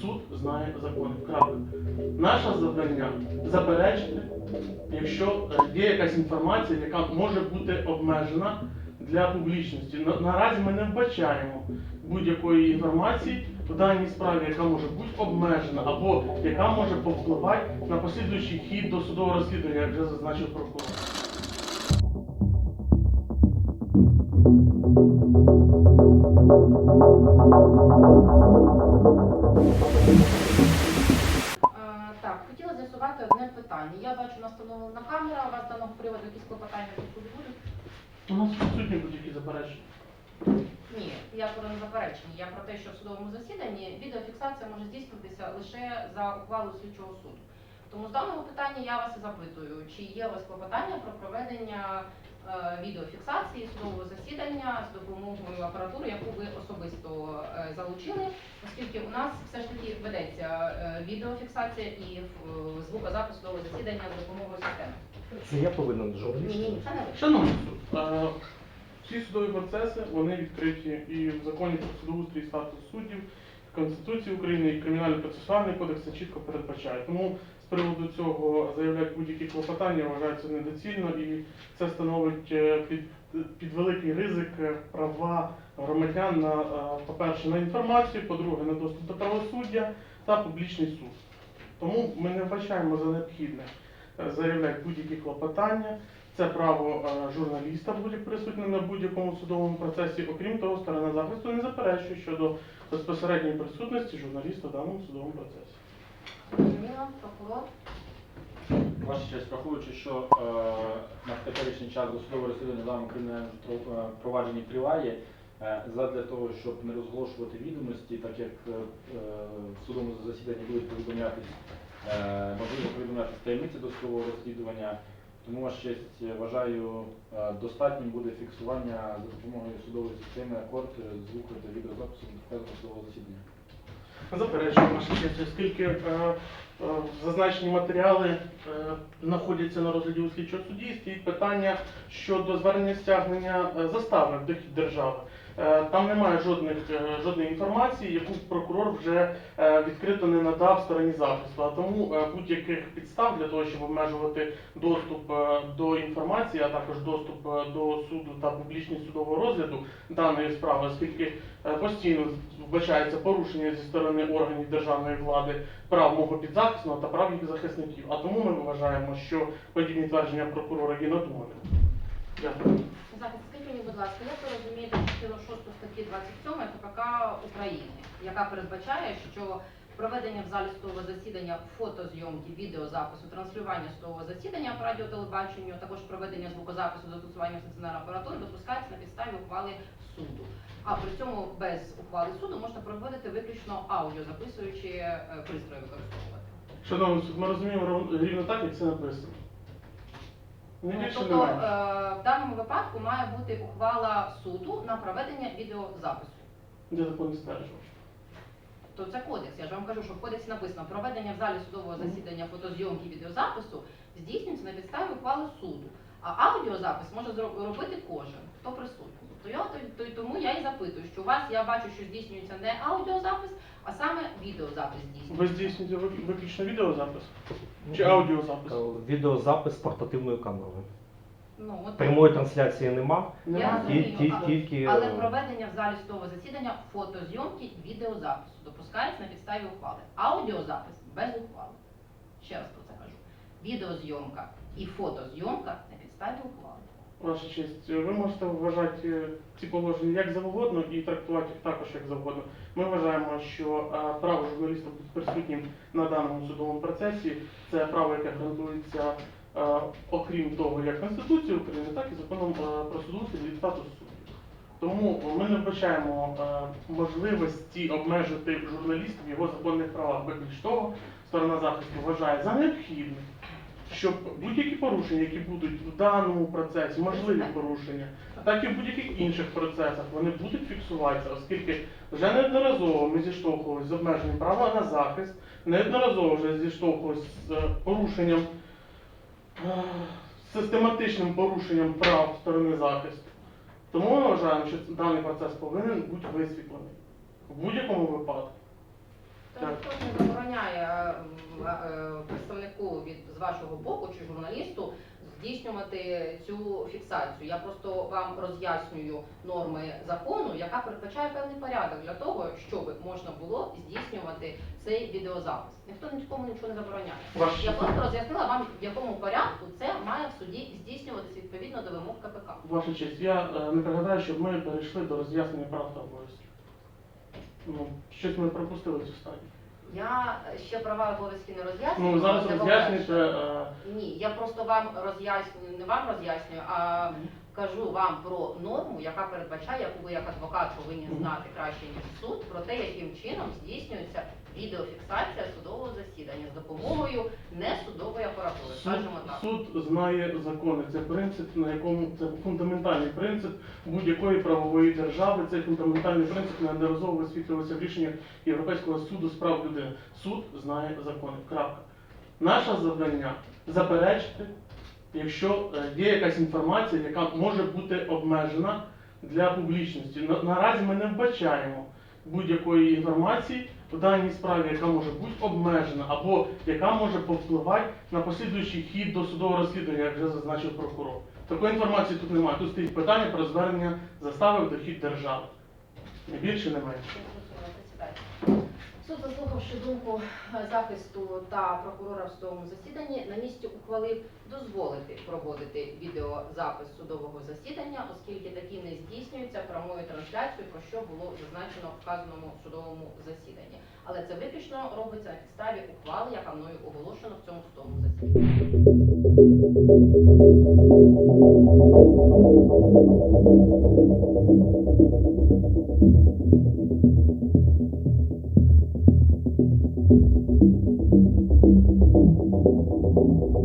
суд знає закони. Крапка. Наше завдання заперечити, якщо е, є якась інформація, яка може бути обмежена для публічності. Наразі ми не вбачаємо будь-якої інформації в даній справі, яка може бути обмежена або яка може повпливати на послідуючий хід досудового розслідування, як вже зазначив прокурор. Так, хотіла з'ясувати одне питання. Я бачу, настановлена камера, у вас даного приводу якісь клопотання суду будуть? У нас відсутні будь-які заперечення. Ні, я про не заперечення. Я про те, що в судовому засіданні відеофіксація може здійснитися лише за ухвалою слідчого суду. Тому з даного питання я вас і запитую, чи є у вас клопотання про проведення е, відеофіксації судового засідання з допомогою апаратури, яку ви особисто е, залучили, оскільки у нас все ж таки ведеться е, відеофіксація і е, звукозапис судового засідання з допомогою системи. Це я повинен Ні, журналіст? ні, це не ви. Шановні суд, е, всі судові процеси вони відкриті і в законі про судоустрій статус суддів, Конституції України і Кримінально-процесуальний кодекс це чітко передбачає. Тому з приводу цього заявляти будь-які клопотання вважається недоцільно і це становить е, під, під великий ризик е, права громадян на, е, по-перше, на інформацію, по-друге, на доступ до правосуддя та публічний суд. Тому ми не вбачаємо за необхідне заявляти будь-які клопотання. Це право е, журналіста бути присутнім на будь-якому судовому процесі. Окрім того, сторона захисту не заперечує щодо безпосередньої присутності журналіста в даному судовому процесі. Ваша честь, враховуючи, що е, на теперішній час досудове розслідування даному кримінальному е, провадженні триває, е, задля того, щоб не розголошувати відомості, так як е, е, в судовому засіданні будуть повідомлятись, е, можливо повідомлятись таємниці досудового розслідування, тому е, вважаю е, достатнім буде фіксування за допомогою судової системи акорд е, звуку та відеозапису доказу судового засідання. Заперечую ваша честь, оскільки е, е, зазначені матеріали е, знаходяться на розгляді у слідчого судді, стоїть питання щодо звернення стягнення е, застави дохід держави. Е, Там немає жодних, е, жодної інформації, яку прокурор вже е, відкрито не надав стороні захисту. А тому будь-яких підстав для того, щоб обмежувати доступ до інформації, а також доступ до суду та публічність судового розгляду даної справи, оскільки постійно вбачається порушення зі сторони органів державної влади прав мого підзахисного та прав їх захисників. А тому ми вважаємо, що подібні твердження прокурора є надуманими. Дякую. Захист, скажіть мені, будь ласка, як ви розумієте частину 6 статті 27 КПК України, яка передбачає, що проведення в залі судового засідання фотозйомки, відеозапису, транслювання судового засідання по радіотелебаченню, також проведення звукозапису застосування стаціонарної апаратури допускається на підставі ухвали суду. А при цьому без ухвали суду можна проводити виключно аудіо, записуючи е, пристрої використовувати. Шановний суд, ми розуміємо рівно так, як це написано. Не Ну, більше не Тобто е, в даному випадку має бути ухвала суду на проведення відеозапису. Де закон не стверджував. То це кодекс. Я ж вам кажу, що в кодексі написано проведення в залі судового засідання фотозйомки відеозапису здійснюється на підставі ухвали суду. А аудіозапис може робити кожен, хто присутній. То я то, тому я і запитую, що у вас я бачу, що здійснюється не аудіозапис, а саме відеозапис здійснюється. Ви здійснюєте виключно відеозапис чи аудіозапис? Е, Відеозапис портативною камерою. Ну, от, Прямої трансляції нема, Я Немає? розумію, ті- ті- тільки але е, проведення в залі судового засідання фотозйомки відеозапису допускається на підставі ухвали. Аудіозапис без ухвали. Ще раз про це кажу. Відеозйомка і фотозйомка на підставі ухвали. Ваша честь, ви можете вважати е, ці положення як завгодно і трактувати їх також як завгодно. Ми вважаємо, що е, право журналіста бути присутнім на даному судовому процесі це право, яке гарантується е, окрім того, як Конституцією України, так і законом про судоустрій і статус суддів. Тому ми не вбачаємо можливості обмежити журналістів його законних правах. Бо більш того, сторона захисту вважає за необхідне, щоб будь-які порушення, які будуть в даному процесі, можливі порушення, так і в будь-яких інших процесах, вони будуть фіксуватися, оскільки вже неодноразово ми зіштовхувалися з обмеженням права на захист, неодноразово вже зіштовхувалися з е, порушенням, е, систематичним порушенням прав сторони захисту. Тому ми вважаємо, що даний процес повинен бути висвітлений в будь-якому випадку. Тобто То ніхто не забороняє е, е, представнику від з вашого боку чи журналісту здійснювати цю фіксацію. Я просто вам роз'яснюю норми закону, яка передбачає певний порядок для того, щоб можна було здійснювати цей відеозапис. Ніхто нікому нічого не забороняє. Ваш... Я просто роз'яснила вам, в якому порядку це має в суді здійснюватися відповідно до вимог КПК. Ваша честь, я е, не пригадаю, щоб ми перейшли до роз'яснення прав та обов'язків. Ну, щось ми пропустили цю стадію. Я ще права обов'язки не роз'яснюю. Ну, зараз це роз'яснюєте. е, Ні, я просто вам роз'яснюю, не вам роз'яснюю, а кажу вам про норму, яка передбачає, яку ви як адвокат повинні знати краще ніж суд, про те, яким чином здійснюється відеофіксація судового засідання з допомогою несудової апаратури. Суд, Скажімо так. суд знає закони. Це принцип, на якому це фундаментальний принцип будь-якої правової держави. Цей фундаментальний принцип неодноразово висвітлювався в рішеннях Європейського суду з прав людини. Суд знає закони. Крапка. Наше завдання заперечити, якщо е, є якась інформація, яка може бути обмежена для публічності. Наразі ми не вбачаємо будь-якої інформації в даній справі, яка може бути обмежена, або яка може повпливати на послідуючий хід до судового розслідування, як вже зазначив прокурор. Такої інформації тут немає. Тут стоїть питання про звернення застави в дохід держави. Не більше, не менше. Суд, заслухавши думку е, захисту та прокурора в судовому засіданні, на місці ухвалив дозволити проводити відеозапис судового засідання, оскільки такі не здійснюються прямою трансляцією, про що було зазначено в вказаному судовому засіданні. Але це виключно робиться на підставі ухвали, яка мною оголошена в цьому судовому засіданні.